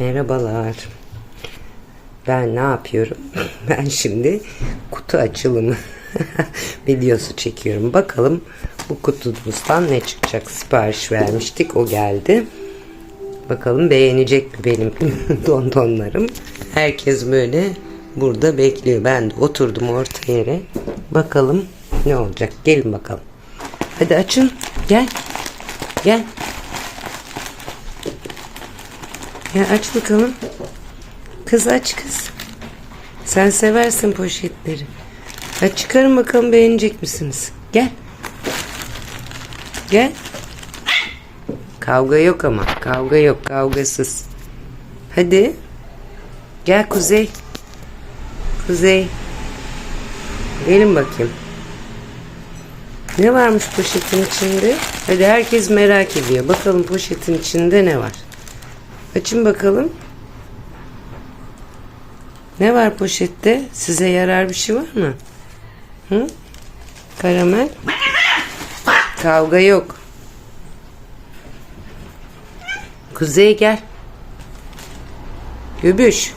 Merhabalar. Ben ne yapıyorum? Ben şimdi kutu açılımı videosu çekiyorum. Bakalım bu kutumuzdan ne çıkacak? Sipariş vermiştik. O geldi. Bakalım beğenecek mi benim dondonlarım? Herkes böyle burada bekliyor. Ben de oturdum orta yere. Bakalım ne olacak? Gelin bakalım. Hadi açın. Gel. Gel. Ya aç bakalım. Kız aç kız. Sen seversin poşetleri. Hadi çıkarın bakalım beğenecek misiniz? Gel. Gel. Kavga yok ama. Kavga yok. Kavgasız. Hadi. Gel Kuzey. Kuzey. Gelin bakayım. Ne varmış poşetin içinde? Hadi herkes merak ediyor. Bakalım poşetin içinde ne var? Açın bakalım. Ne var poşette? Size yarar bir şey var mı? Hı? Karamel. Kavga yok. Kuzey gel. Göbüş.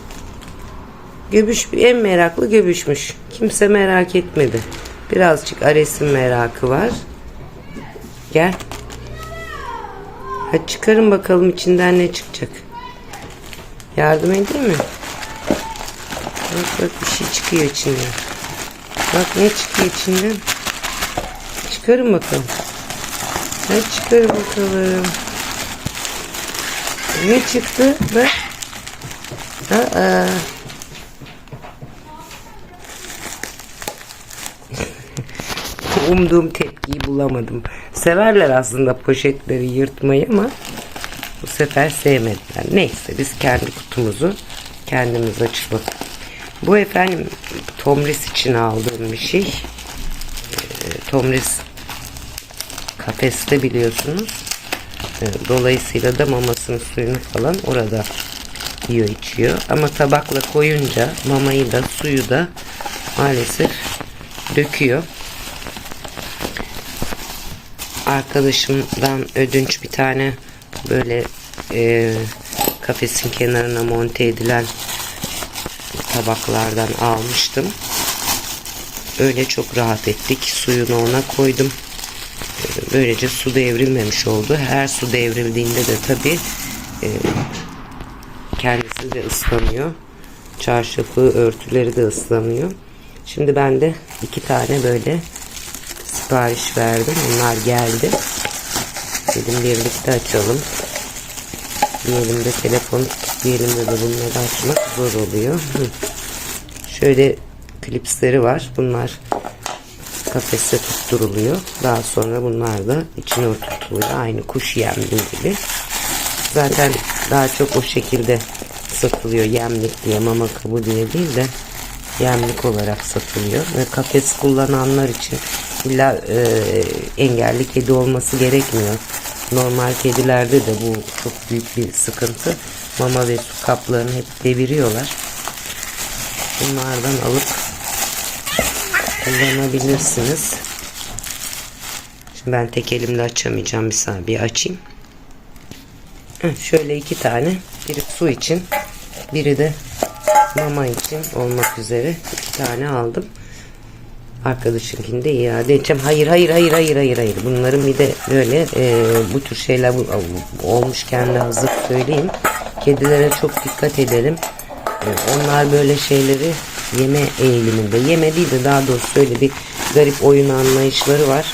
Göbüş en meraklı göbüşmüş. Kimse merak etmedi. Birazcık Ares'in merakı var. Gel. Hadi çıkarın bakalım içinden ne çıkacak. Yardım edeyim mi? Bak bak bir şey çıkıyor içinden. Bak ne çıkıyor içinden. Çıkarın bakalım. Hadi çıkarın bakalım. Ne çıktı? Bak. Aa. Umduğum tepkiyi bulamadım. Severler aslında poşetleri yırtmayı ama bu sefer sevmediler. Neyse biz kendi kutumuzu kendimiz açalım. Bu efendim Tomris için aldığım bir şey. Ee, Tomris kafeste biliyorsunuz. Ee, Dolayısıyla da mamasını suyunu falan orada yiyor içiyor. Ama tabakla koyunca mamayı da suyu da maalesef döküyor. Arkadaşımdan ödünç bir tane böyle e, kafesin kenarına monte edilen tabaklardan almıştım. Öyle çok rahat ettik. Suyunu ona koydum. E, Böylece su devrilmemiş oldu. Her su devrildiğinde de tabi e, kendisi de ıslanıyor. Çarşafı, örtüleri de ıslanıyor. Şimdi ben de iki tane böyle sipariş verdim. Bunlar geldi. Dedim birlikte açalım. Bir elimde telefon, bir elimde de bunları açmak zor oluyor. Şöyle klipsleri var. Bunlar kafese tutturuluyor. Daha sonra bunlar da içine oturtuluyor. Aynı kuş yemli gibi. Zaten daha çok o şekilde satılıyor. Yemlik diye, mama kabı diye değil de yemlik olarak satılıyor. Ve kafes kullananlar için illa e, engelli kedi olması gerekmiyor. Normal kedilerde de bu çok büyük bir sıkıntı. Mama ve su kaplarını hep deviriyorlar. Bunlardan alıp kullanabilirsiniz. Şimdi ben tek elimle açamayacağım. Bir saniye bir açayım. Şöyle iki tane. Biri su için. Biri de mama için olmak üzere iki tane aldım. Arkadaşınkini de iade edeceğim. Hayır hayır hayır hayır hayır hayır. Bunların bir de böyle e, bu tür şeyler bu- olmuşken de hazır söyleyeyim. Kedilere çok dikkat edelim. E, onlar böyle şeyleri yeme eğiliminde. Yeme değil de daha doğrusu öyle bir garip oyun anlayışları var.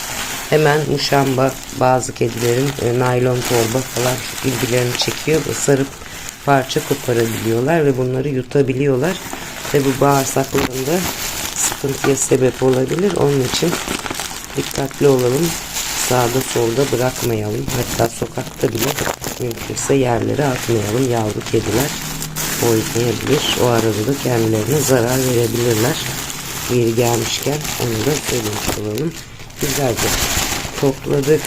Hemen muşamba bazı kedilerin e, naylon torba falan ilgilerini çekiyor. Sarıp parça koparabiliyorlar ve bunları yutabiliyorlar. Ve bu bağırsaklarında sıkıntıya sebep olabilir. Onun için dikkatli olalım. Sağda solda bırakmayalım. Hatta sokakta bile mümkünse yerlere atmayalım. Yavru kediler oynayabilir. O arada da kendilerine zarar verebilirler. Yeri gelmişken onu da söylemiş olalım. Güzelce topladık.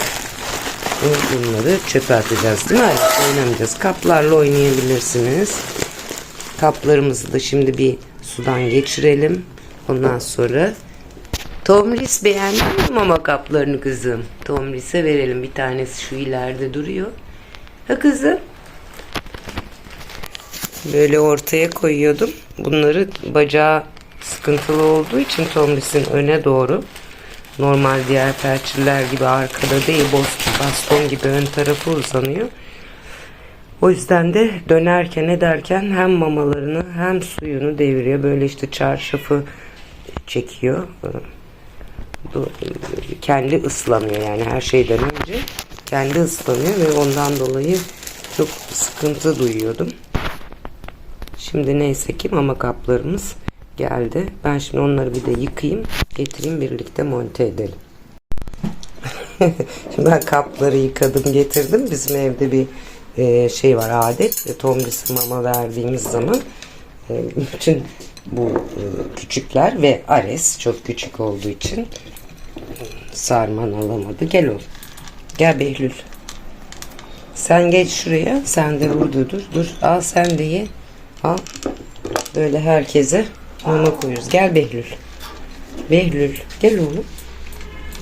Bunları çöpe atacağız değil mi? Hayır, oynamayacağız. Kaplarla oynayabilirsiniz. Kaplarımızı da şimdi bir sudan geçirelim. Ondan sonra Tomris beğendin mi mama kaplarını kızım? Tomris'e verelim. Bir tanesi şu ileride duruyor. Ha kızım? Böyle ortaya koyuyordum. Bunları bacağı sıkıntılı olduğu için Tomris'in öne doğru normal diğer perçiller gibi arkada değil baston gibi ön tarafı uzanıyor. O yüzden de dönerken ederken hem mamalarını hem suyunu deviriyor. Böyle işte çarşafı çekiyor. Kendi ıslanıyor yani her şeyden önce. Kendi ıslanıyor ve ondan dolayı çok sıkıntı duyuyordum. Şimdi neyse ki mama kaplarımız geldi. Ben şimdi onları bir de yıkayayım. Getireyim birlikte monte edelim. şimdi ben kapları yıkadım getirdim. Bizim evde bir e, şey var adet. Tomris'e mama verdiğimiz zaman e, bütün bu e, küçükler ve Ares çok küçük olduğu için sarman alamadı. Gel oğlum. Gel Behlül. Sen geç şuraya. Sen de burada dur. Dur. Al sen de ye. Al. Böyle herkese mama koyuyoruz. Gel Behlül. Behlül. Gel oğlum.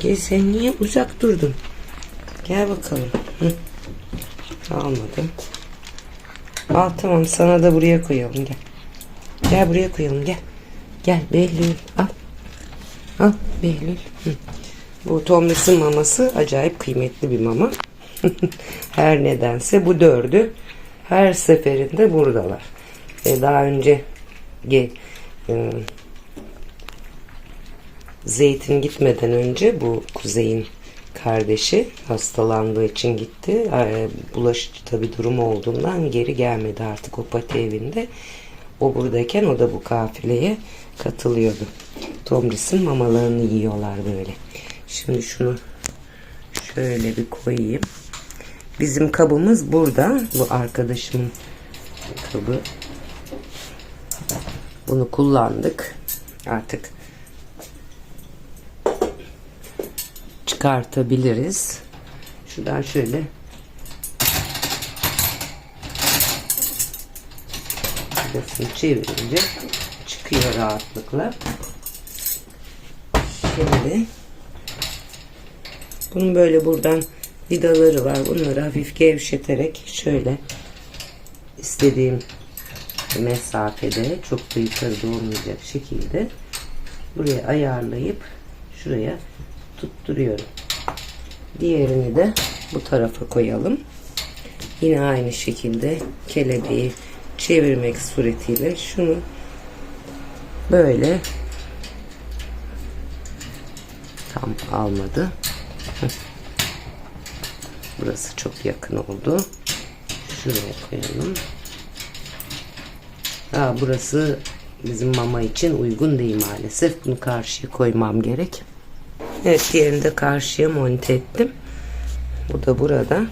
Gel sen niye uzak durdun? Gel bakalım. Hı. Almadım. Al tamam sana da buraya koyalım gel. Gel buraya koyalım gel. Gel Behlül al. Al Behlül. Hı. Bu Tomris'in maması acayip kıymetli bir mama. her nedense bu dördü her seferinde buradalar. E, daha önce e, Zeytin gitmeden önce bu Kuzey'in kardeşi hastalandığı için gitti. E, bulaşıcı tabi durum olduğundan geri gelmedi artık o pati evinde. O buradayken o da bu kafileye katılıyordu. Tomris'in mamalarını yiyorlar böyle. Şimdi şunu şöyle bir koyayım. Bizim kabımız burada. Bu arkadaşımın kabı. Bunu kullandık. Artık çıkartabiliriz. Şuradan şöyle vidasını çevirince çıkıyor rahatlıkla. Şimdi bunun böyle buradan vidaları var. Bunları hafif gevşeterek şöyle istediğim mesafede çok da yukarıda olmayacak şekilde buraya ayarlayıp şuraya tutturuyorum. Diğerini de bu tarafa koyalım. Yine aynı şekilde kelebeği çevirmek suretiyle şunu böyle tam almadı. Burası çok yakın oldu. Şuraya koyalım. Aa, burası bizim mama için uygun değil maalesef. Bunu karşıya koymam gerek. Evet diğerini de karşıya monte ettim. Bu da burada.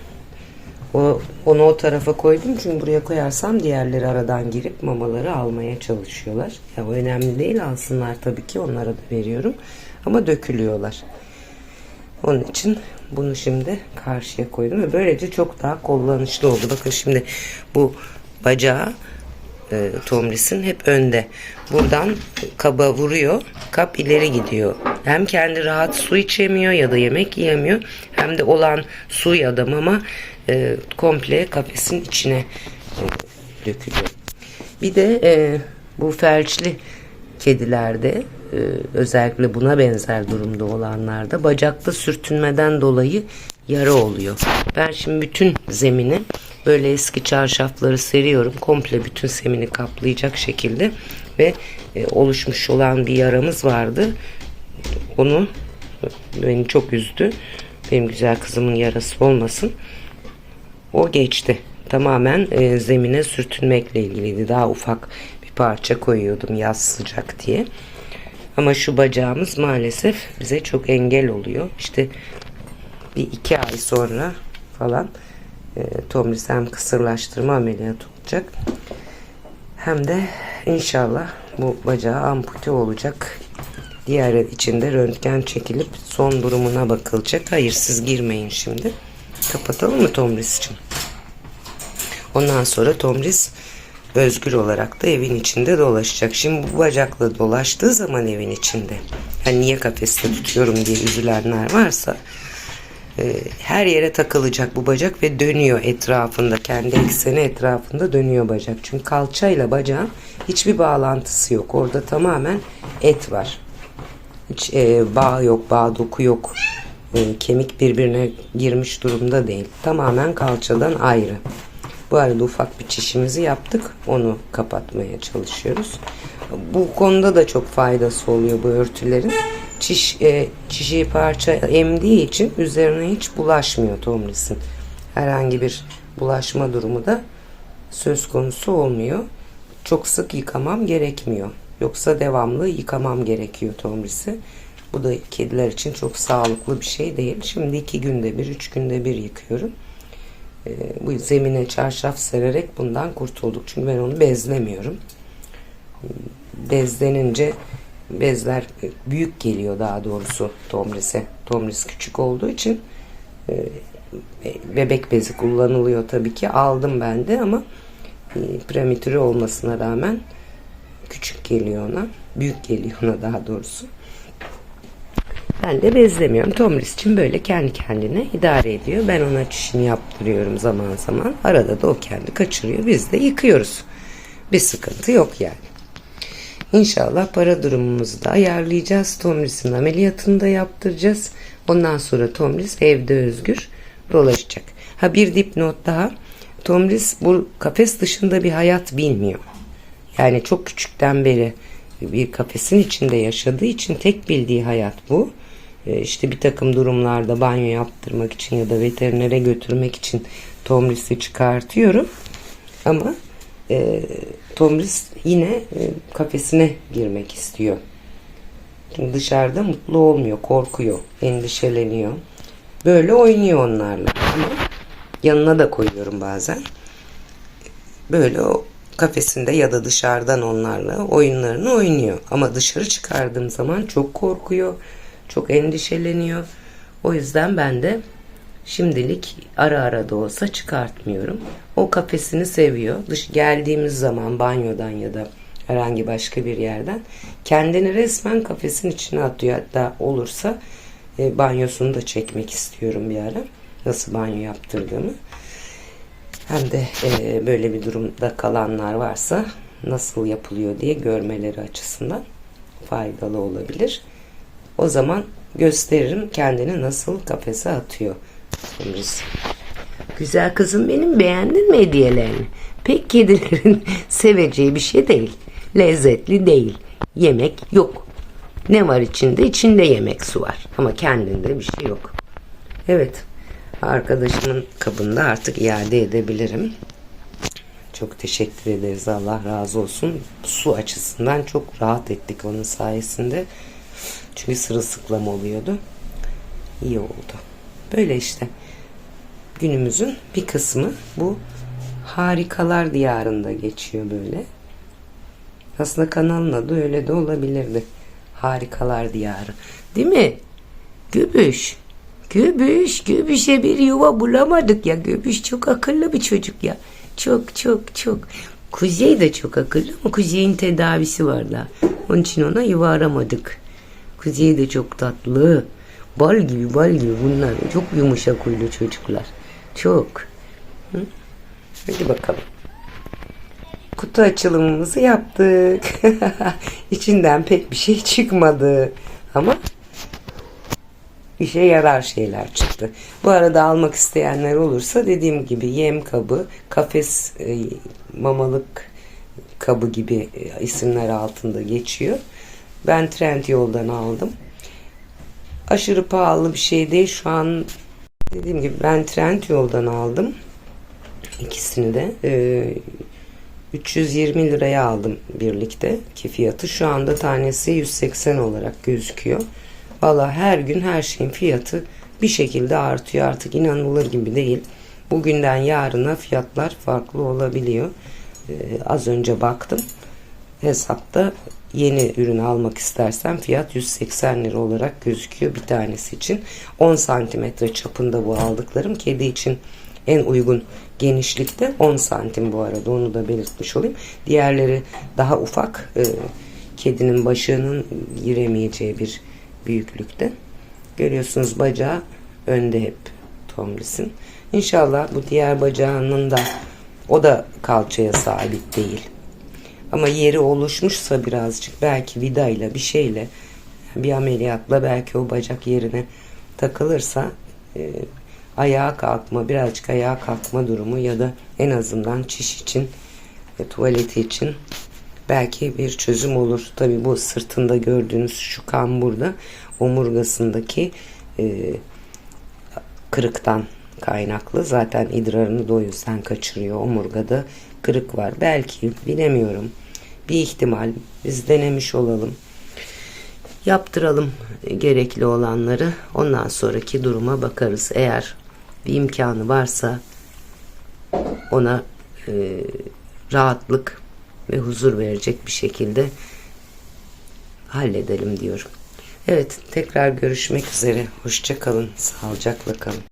O, onu o tarafa koydum çünkü buraya koyarsam diğerleri aradan girip mamaları almaya çalışıyorlar. Ya o önemli değil alsınlar tabii ki onlara da veriyorum. Ama dökülüyorlar. Onun için bunu şimdi karşıya koydum ve böylece çok daha kullanışlı oldu. Bakın şimdi bu bacağı e, Tomris'in hep önde. Buradan kaba vuruyor. Kap ileri gidiyor. Hem kendi rahat su içemiyor ya da yemek yiyemiyor. Hem de olan su ya da mama e, komple kafesin içine e, dökülüyor. Bir de e, bu felçli kedilerde e, özellikle buna benzer durumda olanlarda bacakta sürtünmeden dolayı yara oluyor. Ben şimdi bütün zemini böyle eski çarşafları seriyorum. Komple bütün zemini kaplayacak şekilde ve e, oluşmuş olan bir yaramız vardı. Onu beni çok üzdü. Benim güzel kızımın yarası olmasın. O geçti. Tamamen e, zemine sürtünmekle ilgiliydi. Daha ufak bir parça koyuyordum yaz sıcak diye. Ama şu bacağımız maalesef bize çok engel oluyor. İşte bir iki ay sonra falan e, Tomris hem kısırlaştırma ameliyatı olacak. Hem de inşallah bu bacağı ampute olacak. Diğer içinde röntgen çekilip son durumuna bakılacak. Hayır siz girmeyin şimdi. Kapatalım mı Tomris için? Ondan sonra Tomris özgür olarak da evin içinde dolaşacak. Şimdi bu bacakla dolaştığı zaman evin içinde hani niye kafeste tutuyorum diye üzülenler varsa e, her yere takılacak bu bacak ve dönüyor etrafında. Kendi ekseni etrafında dönüyor bacak. Çünkü kalçayla bacağın hiçbir bağlantısı yok. Orada tamamen et var. Hiç e, bağ yok, bağ doku yok. E, kemik birbirine girmiş durumda değil. Tamamen kalçadan ayrı. Bu arada ufak bir çişimizi yaptık. Onu kapatmaya çalışıyoruz. Bu konuda da çok faydası oluyor bu örtülerin. Çiş, e, çişi parça emdiği için üzerine hiç bulaşmıyor tomlisin. Herhangi bir bulaşma durumu da söz konusu olmuyor. Çok sık yıkamam gerekmiyor. Yoksa devamlı yıkamam gerekiyor tomrisi. Bu da kediler için çok sağlıklı bir şey değil. Şimdi iki günde bir, üç günde bir yıkıyorum. Ee, bu zemine çarşaf sererek bundan kurtulduk. Çünkü ben onu bezlemiyorum. Bezlenince bezler büyük geliyor daha doğrusu tomrise. Tomris küçük olduğu için e, bebek bezi kullanılıyor tabii ki. Aldım ben de ama e, prematüre olmasına rağmen küçük geliyor ona. Büyük geliyor ona daha doğrusu. Ben de bezlemiyorum. Tomris için böyle kendi kendine idare ediyor. Ben ona çişini yaptırıyorum zaman zaman. Arada da o kendi kaçırıyor. Biz de yıkıyoruz. Bir sıkıntı yok yani. İnşallah para durumumuzu da ayarlayacağız. Tomris'in ameliyatını da yaptıracağız. Ondan sonra Tomris evde özgür dolaşacak. Ha bir dipnot daha. Tomris bu kafes dışında bir hayat bilmiyor. Yani çok küçükten beri bir kafesin içinde yaşadığı için tek bildiği hayat bu. Ee, İşte bir takım durumlarda banyo yaptırmak için ya da veterinere götürmek için Tomris'i çıkartıyorum. Ama e, Tomris yine e, kafesine girmek istiyor. Şimdi dışarıda mutlu olmuyor, korkuyor, endişeleniyor. Böyle oynuyor onlarla. Ama yanına da koyuyorum bazen. Böyle o kafesinde ya da dışarıdan onlarla oyunlarını oynuyor. Ama dışarı çıkardığım zaman çok korkuyor, çok endişeleniyor. O yüzden ben de şimdilik ara ara da olsa çıkartmıyorum. O kafesini seviyor. Dış geldiğimiz zaman banyodan ya da herhangi başka bir yerden kendini resmen kafesin içine atıyor. Hatta olursa e, banyosunu da çekmek istiyorum bir ara. Nasıl banyo yaptırdığımı. Hem de e, böyle bir durumda kalanlar varsa nasıl yapılıyor diye görmeleri açısından faydalı olabilir. O zaman gösteririm kendini nasıl kafese atıyor. Tomris. Güzel kızım benim beğendin mi hediyelerini? Pek kedilerin seveceği bir şey değil. Lezzetli değil. Yemek yok. Ne var içinde? İçinde yemek su var. Ama kendinde bir şey yok. Evet. Arkadaşımın kabında artık iade edebilirim. Çok teşekkür ederiz. Allah razı olsun. Su açısından çok rahat ettik onun sayesinde. Çünkü sırılsıklam oluyordu. İyi oldu. Böyle işte. Günümüzün bir kısmı bu harikalar diyarında geçiyor böyle. Aslında kanalın adı öyle de olabilirdi. Harikalar diyarı. Değil mi? Göbüş. Göbüş. Göbüş'e bir yuva bulamadık ya. Göbüş çok akıllı bir çocuk ya. Çok çok çok. Kuzey de çok akıllı ama Kuzey'in tedavisi var da. Onun için ona yuva aramadık. Kuzey de çok tatlı. Bal gibi bal gibi bunlar. Çok yumuşak huylu çocuklar. Çok. Hı? Hadi bakalım. Kutu açılımımızı yaptık. İçinden pek bir şey çıkmadı. Ama işe yarar şeyler çıktı. Bu arada almak isteyenler olursa dediğim gibi yem kabı, kafes e, mamalık kabı gibi e, isimler altında geçiyor. Ben Trend yoldan aldım. Aşırı pahalı bir şey değil. Şu an dediğim gibi ben Trend yoldan aldım. İkisini de. E, 320 liraya aldım birlikte ki fiyatı şu anda tanesi 180 olarak gözüküyor. Valla her gün her şeyin fiyatı bir şekilde artıyor artık inanılır gibi değil. Bugünden yarına fiyatlar farklı olabiliyor. Ee, az önce baktım hesapta yeni ürünü almak istersen fiyat 180 lira olarak gözüküyor bir tanesi için. 10 santimetre çapında bu aldıklarım kedi için en uygun genişlikte 10 santim bu arada onu da belirtmiş olayım. Diğerleri daha ufak e, kedinin başının giremeyeceği bir büyüklükte. Görüyorsunuz bacağı Önde hep tomlisin. İnşallah bu diğer bacağının da o da kalçaya sabit değil. Ama yeri oluşmuşsa birazcık belki vidayla bir şeyle bir ameliyatla belki o bacak yerine takılırsa e, ayağa kalkma birazcık ayağa kalkma durumu ya da en azından çiş için ve tuvaleti için belki bir çözüm olur. Tabi bu sırtında gördüğünüz şu kan burada omurgasındaki e, kırıktan kaynaklı. Zaten idrarını da kaçırıyor. Omurgada kırık var. Belki bilemiyorum. Bir ihtimal biz denemiş olalım. Yaptıralım gerekli olanları. Ondan sonraki duruma bakarız. Eğer bir imkanı varsa ona e, rahatlık ve huzur verecek bir şekilde halledelim diyorum. Evet tekrar görüşmek üzere. Hoşça kalın. Sağlıcakla kalın.